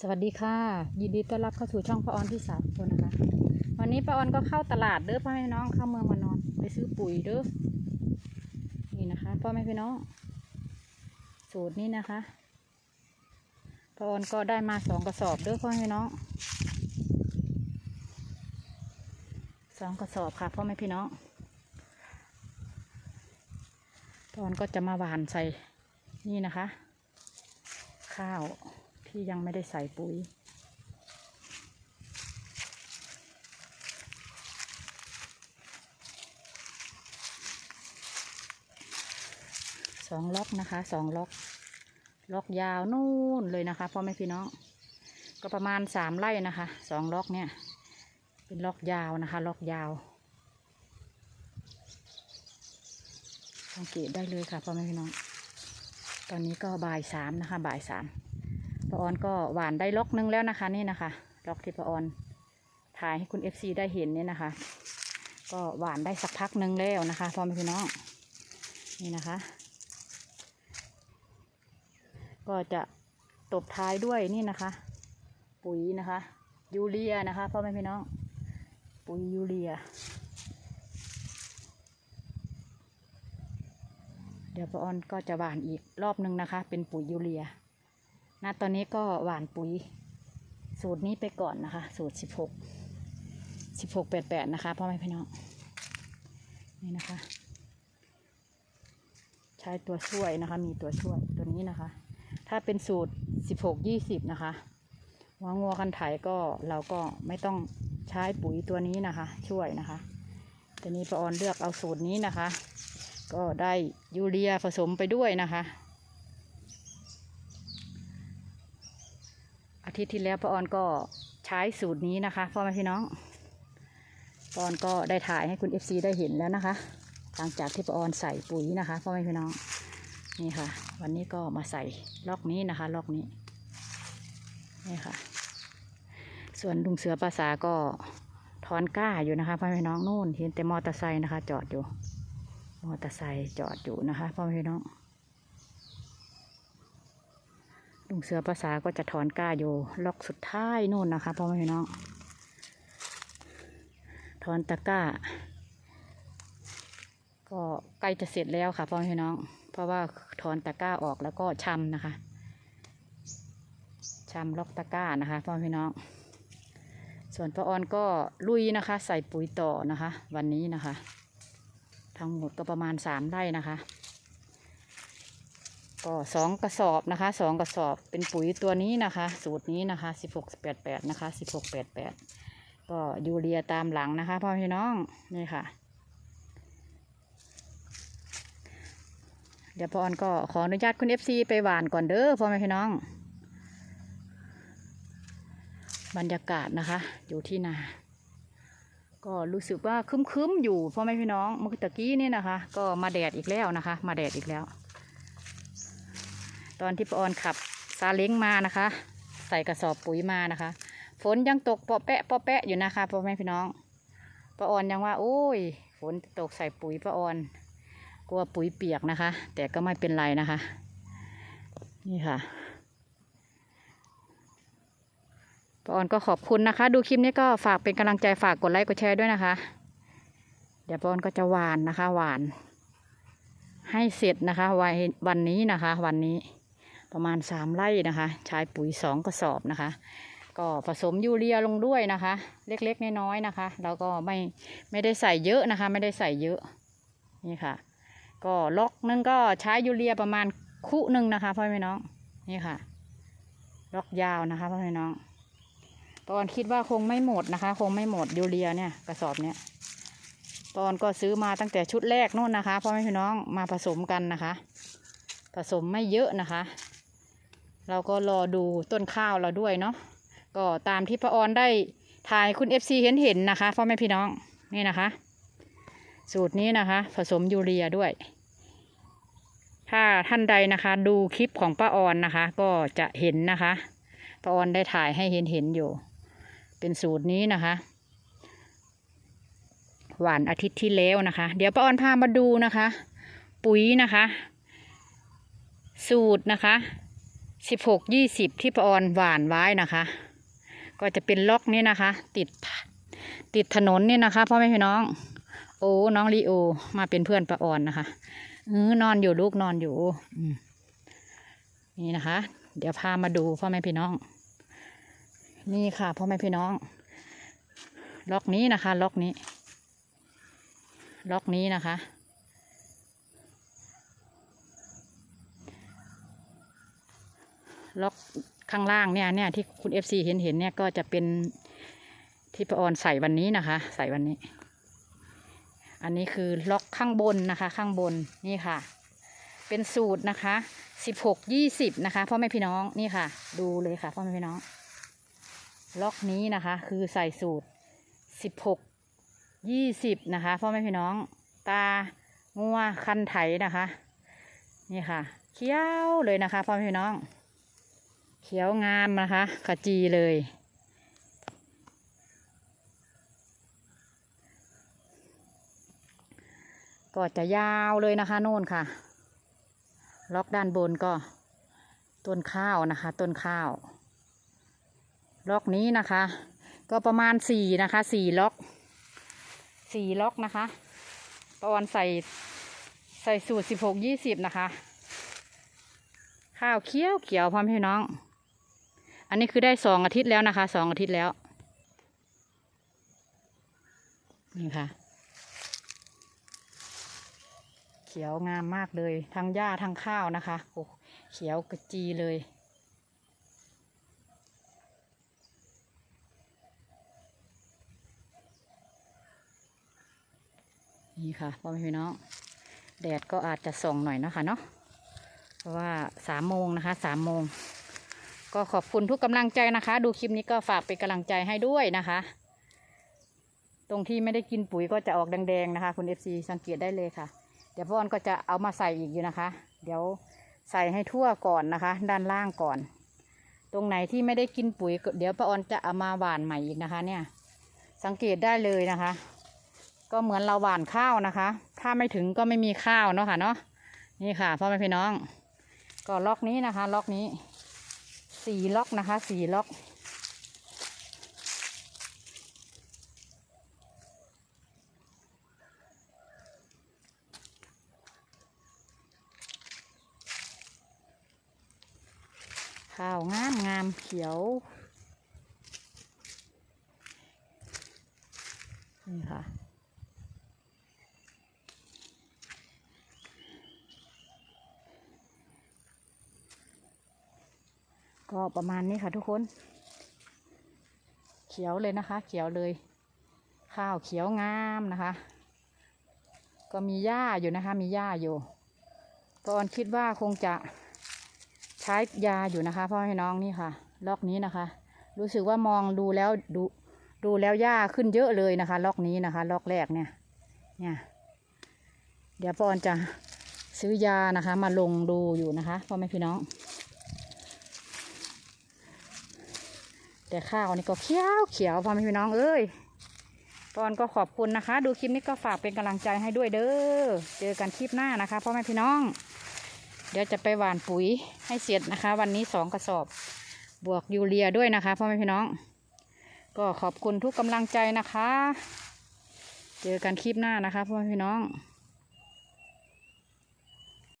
สวัสดีค่ะ ยินดีต้อนรับเข้าสู่ช่องป้าออนที่สามคนนะคะ วันนี้ป้าออนก็เข้าตลาดเด้อพ่อแม่พี่น้องเข้าเมืองมานอน ไปซื้อปุ๋ยเด้อนี่นะคะพ่อแม่พี่น้อง สูตรนี้นะคะป้าออนก็ได้มาสองกระสอบเด้อพ่อแม่พี่น้องสองกระสอบค่ะพ่อแม่พี่น้องป้าออนก็จะมาหวานใส่นี่นะคะ ข้าว ที่ยังไม่ได้ใส่ปุ๋ย สองล็อกนะคะสองล็อก ล็อกยาวนู่นเลยนะคะพ่อแม่พี่น้อง ก็ประมาณสามไร่นะคะสองล็อกเนี่ย เป็นล็อกยาวนะคะ ล็อกยาวสังเกตได้เลยค่ะพ่อแม่พี่น้อง ตอนนี้ก็บ่ายสามนะคะบ่ายสาม ปออนก็หวานได้ล็อกนึงแล้วนะคะนี่นะคะ ล็อกที่ปออนถ่ายให้คุณเอฟซีได้เห็นเนี่ยนะคะ ก็หวานได้สักพักนึงแล้วนะคะพ่อแม่พี่น้องนี่นะคะ ก็จะตบท้ายด้วยนี่นะคะ ปุ๋ยนะคะยูเรียนะคะพ่อแม่พี่น้อง ปุ๋ยยูเรีย เดี๋ยวปออนก็จะหวานอีกรอบนึงนะคะ เป็นปุ๋ยยูเรีย ณตอนนี้ก็หวานปุ๋ยสูตรนี้ไปก่อนนะคะ สูตรสิบหกสิบหกแปดแปดนะคะพ่อแม่พี่น้องนี่นะคะ ใช้ตัวช่วยนะคะ มีตัวช่วยตัวนี้นะคะ ถ้าเป็นสูตรสิบหกยี่สิบนะคะหัวงัวคันไถก็เราก็ไม่ต้องใช้ปุ๋ยตัวนี้นะคะ ช่วยนะคะแต่นี้ป้าออนเลือกเอาสูตรนี้นะคะ ก็ได้ยูเรียผสมไปด้วยนะคะ อาทิตย์ที่แล้วป้าออนก็ใช้สูตรนี้นะคะพ่อแม่พี่น้องป้าออนก็ได้ถ่ายให้คุณเอฟซีได้เห็นแล้วนะคะ หลังจากที่ป้าออนใส่ปุ๋ยนะคะพ่อแม่พี่น้องนี่ค่ะ วันนี้ก็มาใส่ล็อกนี้นะคะล็อกนี้นี่ค่ะ ส่วนลุงเสือภาษาก็ถอนก้าอยู่นะคะพ่อแม่พี่น้องนู่นเห็นแต่มอเตอร์ไซค์นะคะ จอดอยู่ มอเตอร์ไซค์จอดอยู่นะคะพ่อแม่พี่น้อง ลุงเสือภาษาก็จะถอนก้าอยู่ล็อกสุดท้ายนู่นนะคะพ่อแม่พี่น้องถอนตะก้า ก็ใกล้จะเสร็จแล้วค่ะพ่อแม่พี่น้อง เพราะว่าถอนตะก้าออกแล้วก็ชำนะคะชำล็อกตะก้านะคะพ่อแม่พี่น้อง ส่วนป้าออนก็ลุยนะคะ ใส่ปุ๋ยต่อนะคะ วันนี้นะคะ ทั้งหมดก็ประมาณสามไร่นะคะ ก็สองกระสอบนะคะสองกระสอบเป็นปุ๋ยตัวนี้นะคะ สูตรนี้นะคะสิบหกแปดแปดนะคะสิบหกแปดแปดก็ยูเรียตามหลังนะคะพ่อพี่น้องนี่ค่ะ เดี๋ยวพ่อออนก็ขออนุญาตคุณเอฟซีไปหวานก่อนเด้อพ่อแม่พี่น้อง บรรยากาศนะคะ อยู่ที่นา ก็รู้สึกว่าคึ้มๆอยู่พ่อแม่พี่น้องเมื่อตะกี้นี่นะคะ ก็มาแดดอีกแล้วนะคะ มาแดดอีกแล้ว ตอนที่ปออนขับซาเล้งมานะคะ ใส่กระสอบปุ๋ยมานะคะ ฝนยังตกปาะแปะปาะแปะอยู่นะคะพ่อแม่พี่น้องปาออนยังว่า โอ้ย ฝนตกใส่ปุ๋ยปาออน กลัวปุ๋ยเปียกนะคะ แต่ก็ไม่เป็นไรนะคะ นี่ค่ะปาออนก็ขอบคุณนะคะ ดูคลิปนี้ก็ฝากเป็นกำลังใจฝากกดไลค์กดแชร์ด้วยนะคะ เดี๋ยวปาออนก็จะหวานนะคะหวาน ให้เสร็จนะคะวันวันนี้นะคะ วันนี้ ประมาณสามไร่นะคะ ใช้ปุ๋ยสองกระสอบนะคะ ก็ผสมยูเรียลงด้วยนะคะ เล็กๆน้อยๆนะคะ แล้วก็ไม่ไม่ได้ใส่เยอะนะคะ ไม่ได้ใส่เยอะนี่ค่ะ ก็ล็อกนึงก็ใช้ยูเรียประมาณคู่หนึ่งนะคะพ่อแม่น้องนี่ค่ะ ล็อกยาวนะคะพ่อแม่น้องตอนคิดว่าคงไม่หมดนะคะ คงไม่หมดยูเรียเนี่ยกระสอบเนี้ยตอนก็ซื้อมาตั้งแต่ชุดแรกนู่นนะคะพ่อแม่พี่น้องมาผสมกันนะคะ ผสมไม่เยอะนะคะ เราก็รอดูต้นข้าวเราด้วยเนาะก็ตามที่ป้าออนได้ถ่ายคุณเอฟซีเห็นเห็นนะคะพ่อแม่พี่น้องนี่นะคะ สูตรนี้นะคะ ผสมยูเรียด้วย ถ้าท่านใดนะคะ ดูคลิปของป้าออนนะคะ ก็จะเห็นนะคะป้าออนได้ถ่ายให้เห็นเห็นอยู่ เป็นสูตรนี้นะคะ หวานอาทิตย์ที่แล้วนะคะ เดี๋ยวป้าออนพามาดูนะคะ ปุ๋ยนะคะ สูตรนะคะ สิบหกยี่สิบที่ปออนหวานไว้นะคะ ก็จะเป็นล็อกนี่นะคะ ติดติดถนนนี่นะคะพ่อแม่พี่น้อง โอ้น้องลีโอ มาเป็นเพื่อนปออนนะคะเออนอนอยู่ลูกนอนอยู่นี่นะคะ เดี๋ยวพามาดูพ่อแม่พี่น้อง นี่ค่ะพ่อแม่พี่น้อง ล็อกนี้นะคะ ล็อกนี้ ล็อกนี้นะคะ ล็อกข้างล่างเนี่ยเนี่ยที่คุณเอฟซีเห็นเห็นเนี่ยก็จะเป็นที่ปาออนใส่วันนี้นะคะ ใส่วันนี้ อันนี้คือล็อกข้างบนนะคะ ข้างบนนี่ค่ะ เป็นสูตรนะคะสิบหกยี่สิบนะคะพ่อแม่พี่น้องนี่ค่ะ ดูเลยค่ะพ่อแม่พี่น้อง ล็อกนี้นะคะ คือใส่สูตรสิบหกยี่สิบนะคะพ่อแม่พี่น้อง ตางัวคันไถนะคะ นี่ค่ะเขี้ยวเลยนะคะพ่อแม่พี่น้อง เขียวงามนะคะขจีเลย ก็จะยาวเลยนะคะโน่นค่ะ ล็อกด้านบนก็ต้นข้าวนะคะ ต้นข้าว ล็อกนี้นะคะ ก็ประมาณสี่นะคะสี่ล็อกสี่ล็อกนะคะตอนใส่ใส่สูตรสิบหกยี่สิบนะคะ ข้าวเขียวเขียวพ่อมพี่น้อง อันนี้คือได้สองอาทิตย์แล้วนะคะสองอาทิตย์แล้ว นี่ค่ะ เขียวงามมากเลย ทั้งหญ้าทั้งข้าวนะคะโอ้เขียวกระจีเลย นี่ค่ะพ่อแม่พี่น้องแดดก็อาจจะส่องหน่อยนะคะเนาะเพราะว่าสามโมงนะคะสามโมง ก็ขอบคุณทุกกำลังใจนะคะ ดูคลิปนี้ก็ฝากเป็นกำลังใจให้ด้วยนะคะ ตรงที่ไม่ได้กินปุ๋ยก็จะออกแดงๆนะคะ คุณเอฟซีสังเกตได้เลยค่ะ เดี๋ยวพ่อออนก็จะเอามาใส่อีกอยู่นะคะ เดี๋ยวใส่ให้ทั่วก่อนนะคะ ด้านล่างก่อน ตรงไหนที่ไม่ได้กินปุ๋ย เดี๋ยวป้าออนจะเอามาหว่านใหม่อีกนะคะ เนี่ย สังเกตได้เลยนะคะ ก็เหมือนเราหว่านข้าวนะคะ ถ้าไม่ถึงก็ไม่มีข้าวเนาะค่ะเนาะนี่ค่ะพ่อแม่พี่น้อง ก็ล็อกนี้นะคะ ล็อกนี้ สี่ล็อกนะคะสี่ล็อกข้าวงามงามเขียว นี่ค่ะ ก็ประมาณนี้ค่ะทุกคน เขียวเลยนะคะ เขียวเลย ข้าวเขียวงามนะคะ ก็มีหญ้าอยู่นะคะ มีหญ้าอยู่ ตอนคิดว่าคงจะใช้ยาอยู่นะคะพ่อให้น้องนี่ค่ะ ล็อกนี้นะคะ รู้สึกว่ามองดูแล้วดูดูแล้วหญ้าขึ้นเยอะเลยนะคะ ล็อกนี้นะคะ ล็อกแรกเนี่ย เนี่ย เดี๋ยวปอนจะซื้อยานะคะ มาลงดูอยู่นะคะพ่อแม่พี่น้อง แต่ข้าวนี่ก็เขียวเขียวพ่อแม่พี่น้องเอ้ยปอนก็ขอบคุณนะคะ ดูคลิปนี้ก็ฝากเป็นกำลังใจให้ด้วยเด้อเจอกันคลิปหน้านะคะพ่อแม่พี่น้อง เดี๋ยวจะไปหว่านปุ๋ยให้เสร็จนะคะ วันนี้สองกระสอบ บวกยูเรียด้วยนะคะพ่อแม่พี่น้อง ก็ขอบคุณทุกกำลังใจนะคะ เจอกันคลิปหน้านะคะพ่อแม่พี่น้อง